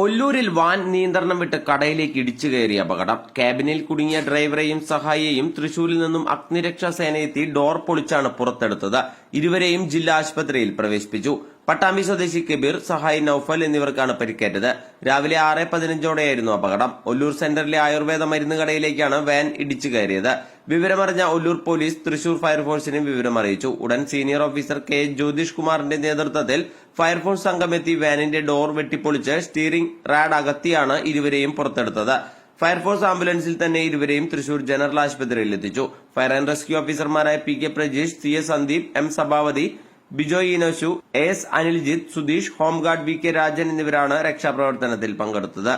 ഒല്ലൂരിൽ van നിയന്ത്രണം വിട്ട് കടയിലേക്ക് ഇടിച്ചു കയറിയ അപകടം. ക്യാബിനിൽ കുടുങ്ങിയ ഡ്രൈവറെയും സഹായിയെയും തൃശൂരിൽ നിന്നും അഗ്നിരക്ഷാ സേനയെത്തി ഡോർ പൊളിച്ചാണ് പുറത്തെടുത്തത്. ഇരുവരെയും ജില്ലാ ആശുപത്രിയിൽ പ്രവേശിപ്പിച്ചു. പട്ടാമ്പി സ്വദേശി കബീർ സഹായി നൌഫൽ എന്നിവർക്കാണ് പരിക്കേറ്റത്. രാവിലെ ആറ് പതിനഞ്ചോടെയായിരുന്നു അപകടം. ഒല്ലൂർ സെന്ററിലെ ആയുർവേദ മരുന്ന് കടയിലേക്കാണ് വാൻ ഇടിച്ചു കയറിയത്. വിവരമറിഞ്ഞ ഒല്ലൂർ പോലീസ് തൃശൂർ ഫയർഫോഴ്സിനെ വിവരമറിയിച്ചു. ഉടൻ സീനിയർ ഓഫീസർ കെ ജ്യോതിഷ് കുമാറിന്റെ നേതൃത്വത്തിൽ ഫയർഫോഴ്സ് സംഘമെത്തി വാനിന്റെ ഡോർ വെട്ടിപ്പൊളിച്ച് സ്റ്റീറിംഗ് റാഡ് അകത്തിയാണ് ഇരുവരെയും പുറത്തെടുത്തത്. ഫയർഫോഴ്സ് ആംബുലൻസിൽ തന്നെ ഇരുവരെയും തൃശൂർ ജനറൽ ആശുപത്രിയിൽ എത്തിച്ചു. ഫയർ ആൻഡ് റെസ്ക്യൂ ഓഫീസർമാരായ P K Prajeesh C S Sandeep M Sabhavathi Bijoy ഇനോശു S Aniljith Sudheesh home guard V K Rajan എന്നിവരാണ് രക്ഷാപ്രവർത്തനത്തിൽ പങ്കെടുത്തത്.